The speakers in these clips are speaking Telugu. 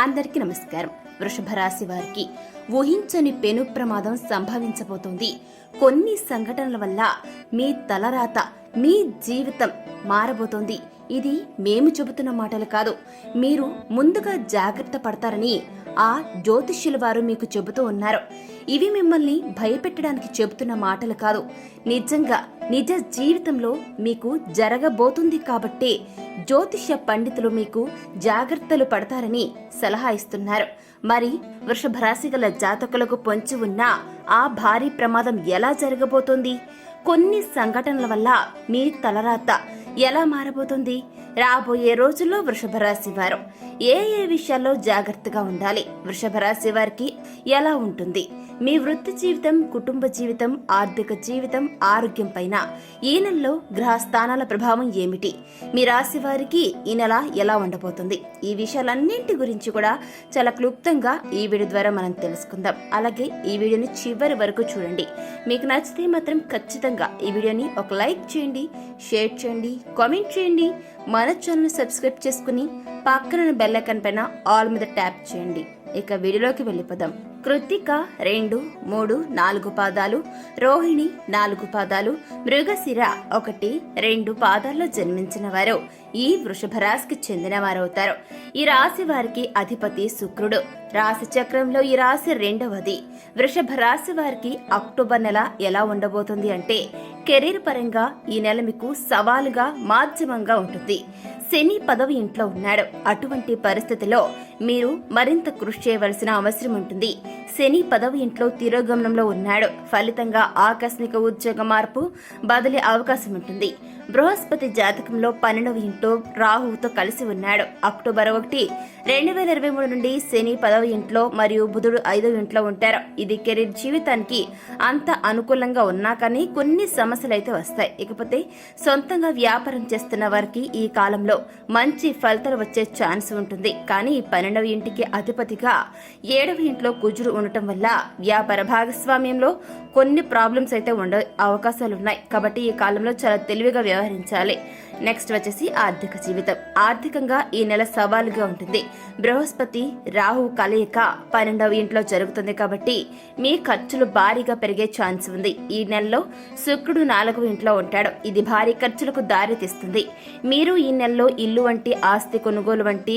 అందరికీ నమస్కారం. వృషభ రాశి వారికి ఊహించని పెను ప్రమాదం సంభవించబోతోంది. కొన్ని సంఘటనల వల్ల మీ తలరాత మీ జీవితం మారబోతోంది. ఇది మేము చెబుతున్న మాటలు కాదు. మీరు ముందుగా జాగ్రత్త పడతారని ఆ జ్యోతిష్యుల వారు మీకు చెబుతూ ఉన్నారు. ఇవి మిమ్మల్ని భయపెట్టడానికి చెబుతున్న మాటలు కాదు. నిజంగా నిజ జీవితంలో మీకు జరగబోతుంది కాబట్టే జ్యోతిష్య పండితులు మీకు జాగ్రత్తలు పడతారని సలహా ఇస్తున్నారు. మరి వృషభ రాశి గల జాతకులకు పొంచి ఉన్న ఆ భారీ ప్రమాదం ఎలా జరగబోతోంది? కొన్ని సంఘటనల వల్ల మీ తలరాత ఎలా మారబోతుంది? రాబోయే రోజుల్లో వృషభ రాశి వారు ఏ ఏ విషయాల్లో జాగ్రత్తగా ఉండాలి? వృషభ రాశి వారికి ఎలా ఉంటుంది? మీ వృత్తి జీవితం కుటుంబ జీవితం ఆర్థిక జీవితం ఆరోగ్యం పైన ఈ నెలలో గ్రహస్థానాల ప్రభావం ఏమిటి? మీ రాశి వారికి ఈ నెల ఎలా ఉండబోతుంది? ఈ విషయాలన్నింటి గురించి కూడా చాలా క్లుప్తంగా ఈ వీడియో ద్వారా మనం తెలుసుకుందాం. అలాగే ఈ వీడియోని చివరి వరకు చూడండి. మీకు నచ్చితే మాత్రం ఖచ్చితంగా ఈ వీడియోని ఒక లైక్ చేయండి షేర్ చేయండి కామెంట్ చేయండి మన ఛానల్ సబ్స్క్రైబ్ చేసుకుని పక్కన బెల్ ఐకాన్ పైన ఆల్ మీద ట్యాప్ చేయండి. ఇక వీడియోలోకి వెళ్ళిపోదాం. కృత్తిక రెండు మూడు నాలుగు పాదాలు రోహిణి నాలుగు పాదాలు మృగశిర ఒకటి రెండు పాదాల్లో జన్మించిన వారు. ఈ వృషభ రాశికి చెందిన వారవుతారు ఈ రాశి వారికి అధిపతి శుక్రుడు. రాశి చక్రంలో ఈ రాశి రెండవది. వృషభ రాశి వారికి అక్టోబర్ నెల ఎలా ఉండబోతుంది అంటే కెరీర్ పరంగా ఈ నెల మీకు సవాలుగా మాధ్యమంగా ఉంటుంది. శని పదవి ఇంట్లో ఉన్నాడు. అటువంటి పరిస్థితిలో మీరు మరింత కృషి చేయవలసిన అవసరం ఉంటుంది. శని పదవి ఇంట్లో తిరోగమనంలో ఉన్నాడు. ఫలితంగా ఆకస్మిక ఉద్యోగ మార్పు బదిలీ అవకాశం ఉంటుంది. బృహస్పతి జాతకంలో పన్నెండవ ఇంట్లో రాహువుతో కలిసి ఉన్నాడు. అక్టోబర్ ఒకటి రెండు వేల ఇరవై మూడు నుండి శని పదవ ఇంట్లో మరియు బుధుడు ఐదవ ఇంట్లో ఉంటారు. ఇది కెరీర్ జీవితానికి అంత అనుకూలంగా ఉన్నా కానీ కొన్ని సమస్యలు అయితే వస్తాయి. ఇకపోతే సొంతంగా వ్యాపారం చేస్తున్న వారికి ఈ కాలంలో మంచి ఫలితాలు వచ్చే ఛాన్స్ ఉంటుంది. కానీ పన్నెండవ ఇంటికి అధిపతిగా ఏడవ ఇంట్లో కుజుడు ఉండటం వల్ల వ్యాపార భాగస్వామ్యంలో కొన్ని ప్రాబ్లమ్స్ అయితే ఉండే అవకాశాలు ఉన్నాయి. కాబట్టి ఈ కాలంలో చాలా తెలివిగా వ్యవహరించాలి. నెక్స్ట్ వచ్చేసి ఆర్థిక జీవితం. ఆర్థికంగా ఈ నెల సవాలుగా ఉంటుంది. బృహస్పతి రాహు కలయిక పన్నెండవ ఇంట్లో జరుగుతుంది కాబట్టి మీ ఖర్చులు భారీగా పెరిగే ఛాన్స్ ఉంది. ఈ నెలలో శుక్రుడు నాలుగవ ఇంట్లో ఉంటాడు. ఇది భారీ ఖర్చులకు దారితీస్తుంది. మీరు ఈ నెలలో ఇల్లు వంటి ఆస్తి కొనుగోలు వంటి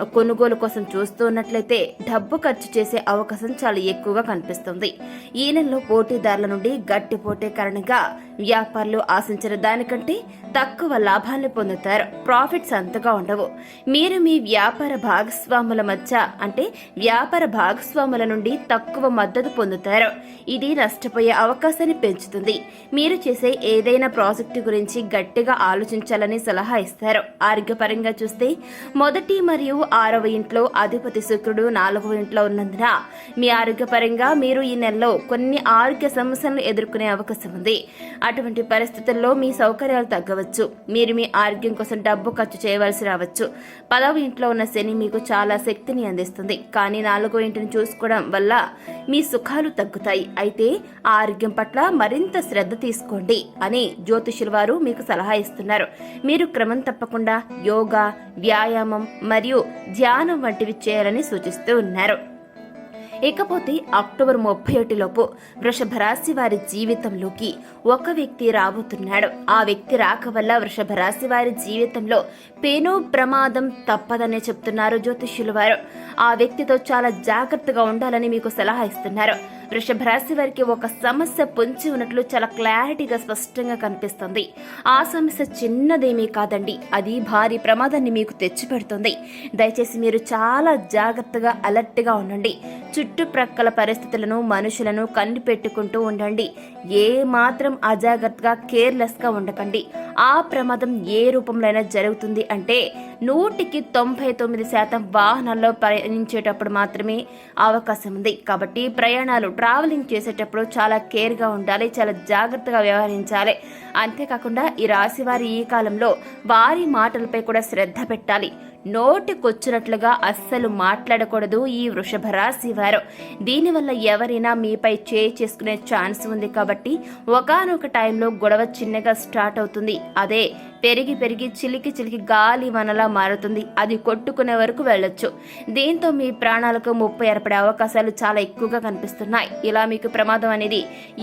కొనుగోలు కోసం చూస్తూ ఉన్నట్లయితే డబ్బు ఖర్చు చేసే అవకాశం చాలా ఎక్కువగా కనిపిస్తుంది. ఈ నెలలో పోటీదారుల నుండి గట్టి పోటీ కారణంగా వ్యాపారులు ఆశించిన దానికంటే తక్కువ లాభాన్ని పొందుతారు. ప్రాఫిట్స్ అంతగా ఉండవు. మీరు మీ వ్యాపార భాగస్వాముల మధ్య అంటే వ్యాపార భాగస్వాముల నుండి తక్కువ మద్దతు పొందుతారు. ఇది నష్టపోయే అవకాశాన్ని పెంచుతుంది. మీరు చేసే ఏదైనా ప్రాజెక్టు గురించి గట్టిగా ఆలోచించాలని సలహా ఇస్తారు. ఆరోగ్యపరంగా చూస్తే మొదటి మరియు ఆరవ ఇంట్లో అధిపతి శుక్రుడు నాలుగవ ఇంట్లో ఉన్నందున మీ ఆరోగ్యపరంగా మీరు ఈ నెలలో కొన్ని ఆరోగ్య సమస్యలను ఎదుర్కొనే అవకాశం ఉంది. అటువంటి పరిస్థితుల్లో మీ సౌకర్యాలు తగ్గవచ్చు. మీరు మీ ఆరోగ్యం కోసం డబ్బు ఖర్చు చేయవలసి రావచ్చు. పదవ ఇంట్లో ఉన్న శని మీకు చాలా శక్తిని అందిస్తుంది. కానీ నాలుగో ఇంటిని చూసుకోవడం వల్ల మీ సుఖాలు తగ్గుతాయి. అయితే ఆరోగ్యం పట్ల మరింత శ్రద్ధ తీసుకోండి అని జ్యోతిషుల వారు మీకు సలహా ఇస్తున్నారు. మీరు క్రమం తప్పకుండా యోగా వ్యాయామం మరియు ధ్యానం వంటివి చేయాలని సూచిస్తూ ఉన్నారు. ఇకపోతే అక్టోబర్ ముప్పై ఒకటిలోపు వృషభ రాశి వారి జీవితంలోకి ఒక వ్యక్తి రాబోతున్నాడు. ఆ వ్యక్తి రాక వల్ల వృషభ రాశి వారి జీవితంలో పేనో ప్రమాదం తప్పదనే చెప్తున్నారు జ్యోతిష్యులు వారు. ఆ వ్యక్తితో చాలా జాగ్రత్తగా ఉండాలని మీకు సలహా ఇస్తున్నారు. వృషభ రాశి వారికి ఒక సమస్య పొంచి ఉన్నట్లు చాలా క్లారిటీగా స్పష్టంగా కనిపిస్తుంది. ఆ సమస్య చిన్నదేమీ కాదండి. అది భారీ ప్రమాదాన్ని మీకు తెచ్చిపెడుతుంది. దయచేసి మీరు చాలా జాగ్రత్తగా అలర్ట్గా ఉండండి. చుట్టుప్రక్కల పరిస్థితులను మనుషులను కనిపెట్టుకుంటూ ఉండండి. ఏ మాత్రం అజాగ్రత్తగా కేర్లెస్గా ఉండకండి. ఆ ప్రమాదం ఏ రూపంలో అయినా జరుగుతుంది అంటే నూటికి తొంభై తొమ్మిది శాతం వాహనాల్లో ప్రయాణించేటప్పుడు మాత్రమే అవకాశం ఉంది. కాబట్టి ప్రయాణాలు ట్రావెలింగ్ చేసేటప్పుడు చాలా కేర్గా ఉండాలి చాలా జాగ్రత్తగా వ్యవహరించాలి. అంతేకాకుండా ఈ రాశి వారి ఈ కాలంలో వారి మాటలపై కూడా శ్రద్ధ పెట్టాలి. నోటికొచ్చినట్లుగా అస్సలు మాట్లాడకూడదు ఈ వృషభ రాశి వారు. దీనివల్ల ఎవరైనా మీపై చేయి చేసుకునే ఛాన్స్ ఉంది కాబట్టి ఒకనొక టైంలో గొడవ చిన్నగా స్టార్ట్ అవుతుంది. అదే పెరిగి పెరిగి చిలికి చిలికి గాలి వనలా మారుతుంది. అది కొట్టుకునే వరకు వెళ్ళొచ్చు. దీంతో మీ ప్రాణాలకు ముప్పు ఏర్పడే అవకాశాలు చాలా ఎక్కువగా కనిపిస్తున్నాయి. ఇలా మీకు ప్రమాదం అనేది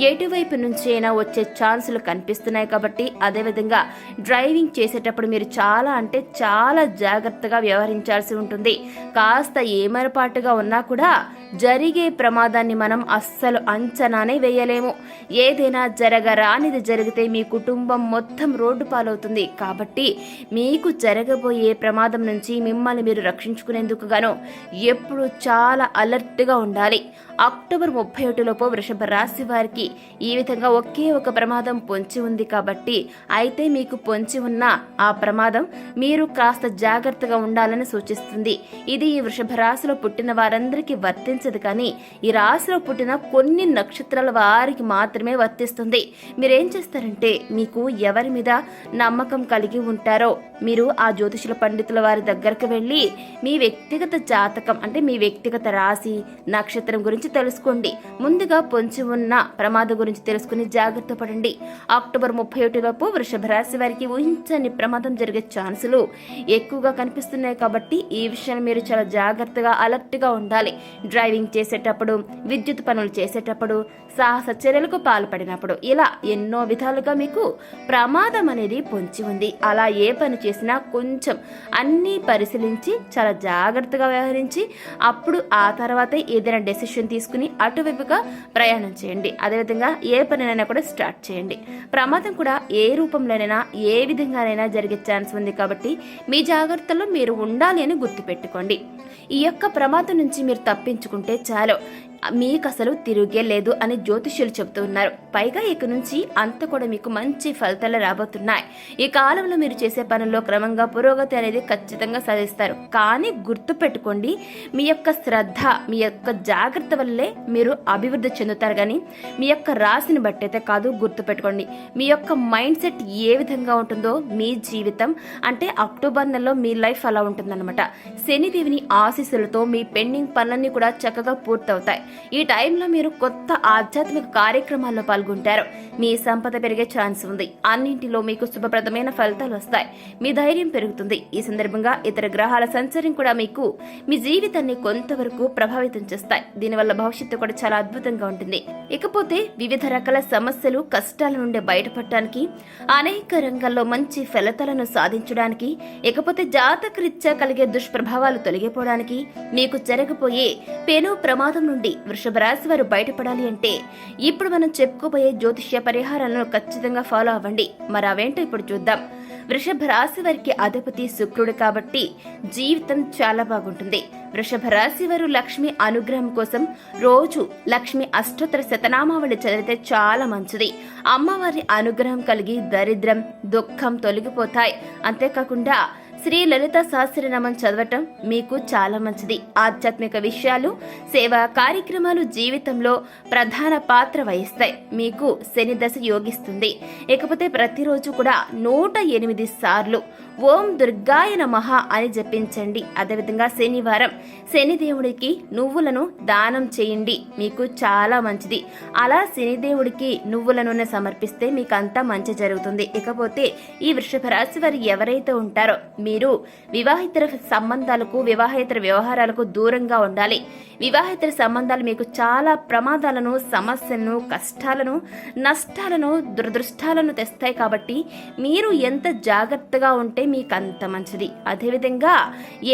ఎటువైపు నుంచి అయినా వచ్చే ఛాన్సులు కనిపిస్తున్నాయి కాబట్టి అదేవిధంగా డ్రైవింగ్ చేసేటప్పుడు మీరు చాలా అంటే చాలా జాగ్రత్తగా వ్యవహరించాల్సి ఉంటుంది. కాస్త ఏమరపాటుగా ఉన్నా కూడా జరిగే ప్రమాదాన్ని మనం అస్సలు అంచనానే వేయలేము. ఏదైనా జరగరానిది జరిగితే మీ కుటుంబం మొత్తం రోడ్డు పాలవుతుంది. కాబట్టి మీకు జరగబోయే ప్రమాదం నుంచి మిమ్మల్ని మీరు రక్షించుకునేందుకు గాను ఎప్పుడు చాలా అలర్ట్గా ఉండాలి. అక్టోబర్ ముప్పై ఒకటిలోపు వృషభ రాశి వారికి ఈ విధంగా ఒకే ఒక ప్రమాదం పొంచి ఉంది కాబట్టి అయితే మీకు పొంచి ఉన్న ఆ ప్రమాదం మీరు కాస్త జాగ్రత్తగా ఉండాలని సూచిస్తుంది. ఇది ఈ వృషభ రాశిలో పుట్టిన వారందరికీ వర్తించదు కానీ ఈ రాశిలో పుట్టిన కొన్ని నక్షత్రాల వారికి మాత్రమే వర్తిస్తుంది. మీరేం చేస్తారంటే మీకు ఎవరి మీద నమ్మకం కలిగి ఉంటారో మీరు ఆ జ్యోతిషుల పండితుల వారి దగ్గరకు వెళ్ళి మీ వ్యక్తిగత జాతకం అంటే మీ వ్యక్తిగత రాశి నక్షత్రం గురించి తెలుసుకోండి. ముందుగా పొంచి ఉన్న ప్రమాదం గురించి తెలుసుకుని జాగ్రత్త పడండి. అక్టోబర్ ముప్పై ఒకటిలోపు వృషభ రాశి వారికి ఊహించని ప్రమాదం జరిగే ఛాన్సులు ఎక్కువగా కనిపిస్తున్నాయి కాబట్టి ఈ విషయాన్ని మీరు చాలా జాగ్రత్తగా అలర్ట్గా ఉండాలి. డ్రైవింగ్ చేసేటప్పుడు విద్యుత్ పనులు చేసేటప్పుడు సాహస చర్యలకు పాల్పడినప్పుడు ఇలా ఎన్నో విధాలుగా మీకు ప్రమాదం అనేది పొంచి ఉంది. అలా ఏ పని చేసినా కొంచెం అన్నీ పరిశీలించి చాలా జాగ్రత్తగా వ్యవహరించి అప్పుడు ఆ తర్వాత ఏదైనా డెసిషన్ తీసుకుని అటువైపుగా ప్రయాణం చేయండి. అదేవిధంగా ఏ పనినైనా కూడా స్టార్ట్ చేయండి. ప్రమాదం కూడా ఏ రూపంలోనైనా ఏ విధంగానైనా జరిగే ఛాన్స్ ఉంది కాబట్టి మీ జాగ్రత్తలో మీరు ఉండాలి అని గుర్తుపెట్టుకోండి. ఈ యొక్క ప్రమాదం నుంచి మీరు తప్పించుకుంటే చాలు. మీకు అసలు తిరిగే లేదు అని జ్యోతిష్యులు చెబుతూ ఉన్నారు పైగా ఇక నుంచి అంత కూడా మీకు మంచి ఫలితాలు రాబోతున్నాయి. ఈ కాలంలో మీరు చేసే పనుల్లో క్రమంగా పురోగతి అనేది ఖచ్చితంగా సాధిస్తారు. కానీ గుర్తు పెట్టుకోండి మీ యొక్క శ్రద్ధ మీ యొక్క జాగ్రత్త వల్లే మీరు అభివృద్ధి చెందుతారు కానీ మీ యొక్క రాశిని బట్టి అయితే కాదు గుర్తు పెట్టుకోండి. మీ యొక్క మైండ్ సెట్ ఏ విధంగా ఉంటుందో మీ జీవితం అంటే అక్టోబర్ నెలలో మీ లైఫ్ అలా ఉంటుందన్నమాట. శనిదేవిని ఆశీస్సులతో మీ పెండింగ్ పనులన్నీ కూడా చక్కగా పూర్తవుతాయి. ఈ టైంలో మీరు కొత్త ఆధ్యాత్మిక కార్యక్రమాల్లో పాల్గొంటారు. మీ సంపద పెరిగే ఛాన్స్ ఉంది. అన్నింటిలో మీకు శుభప్రదమైన ఫలితాలు వస్తాయి. మీ ధైర్యం పెరుగుతుంది. ఈ సందర్భంగా ఇతర గ్రహాల సంచరం కూడా మీకు మీ జీవితాన్ని కొంతవరకు ప్రభావితం చేస్తాయి. దీనివల్ల భవిష్యత్తు కూడా చాలా అద్భుతంగా ఉంటుంది. ఇకపోతే వివిధ రకాల సమస్యలు కష్టాల నుండి బయటపడటానికి అనేక రంగాల్లో మంచి ఫలితాలను సాధించడానికి ఇకపోతే జాతకరీత్యా కలిగే దుష్ప్రభావాలు తొలగిపోవడానికి మీకు జరగబోయే పెను ప్రమాదం నుండి వృషభ రాశి వారు బయటపడాలి అంటే ఇప్పుడు మనం చెప్పుకోబోయే జ్యోతిష్య పరిహారాలను ఖచ్చితంగా ఫాలో అవ్వండి. మరి అవేంటో ఇప్పుడు చూద్దాం. వృషభ రాశి వారికి అధిపతి శుక్రుడు కాబట్టి జీవితం చాలా బాగుంటుంది. వృషభ రాశి వారు లక్ష్మి అనుగ్రహం కోసం రోజు లక్ష్మి అష్టోత్తర శతనామావళి చదివితే చాలా మంచిది. అమ్మవారి అనుగ్రహం కలిగి దరిద్రం దుఃఖం తొలగిపోతాయి. అంతేకాకుండా శ్రీ లలిత సహస్రనామం చదవటం మీకు చాలా మంచిది. ఆధ్యాత్మిక విషయాలు సేవా కార్యక్రమాలు జీవితంలో ప్రధాన పాత్ర వహిస్తాయి. మీకు శని దశ యోగిస్తుంది. ఇకపోతే ప్రతిరోజు కూడా నూట ఎనిమిది సార్లు ఓం దుర్గాయ నమః అని జపించండి. అదేవిధంగా శనివారం శనిదేవుడికి నువ్వులను దానం చేయండి. మీకు చాలా మంచిది. అలా శనిదేవుడికి నువ్వుల నూనె సమర్పిస్తే మీకు అంతా మంచి జరుగుతుంది. ఇకపోతే ఈ వృషభ రాశి వారు ఎవరైతే ఉంటారో మీరు వివాహేతర సంబంధాలకు వివాహేతర వ్యవహారాలకు దూరంగా ఉండాలి. వివాహేతర సంబంధాలు మీకు చాలా ప్రమాదాలను సమస్యలను కష్టాలను నష్టాలను దురదృష్టాలను తెస్తాయి కాబట్టి మీరు ఎంత జాగ్రత్తగా ఉంటే మీకు అంత మంచిది. అదేవిధంగా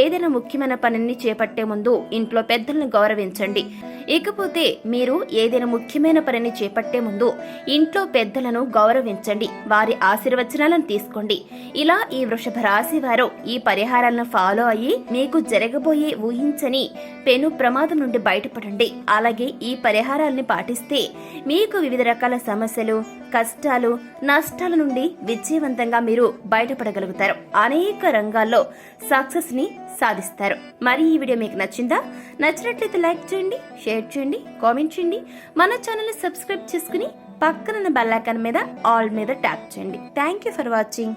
ఏదైనా ముఖ్యమైన పనిని చేపట్టే ముందు ఇంట్లో పెద్దలను గౌరవించండి. ఇకపోతే మీరు ఏదైనా ముఖ్యమైన పనిని చేపట్టే ముందు ఇంట్లో పెద్దలను గౌరవించండి. వారి ఆశీర్వచనాలను తీసుకోండి. ఇలా ఈ వృషభ రాశి వారు ఈ పరిహారాలను ఫాలో అయ్యి మీకు జరగబోయే ఊహించని పెను ప్రమాదం నుండి బయటపడండి. అలాగే ఈ పరిహారాలని పాటిస్తే మీకు వివిధ రకాల సమస్యలు కష్టాలు నష్టాల నుండి విజయవంతంగా మీరు బయటపడగలుగుతారు. అనేక రంగాల్లో సక్సెస్ని సాధిస్తారు. మరి ఈ వీడియో మీకు నచ్చిందా? నచ్చినట్లయితే లైక్ చేయండి షేర్ చేయండి కామెంట్ చేయండి. మన ఛానల్ని సబ్స్క్రైబ్ చేసుకుని పక్కనున్న బెల్ ఐకాన్ మీద ఆల్ మీద ట్యాప్ చేయండి. Thank you for watching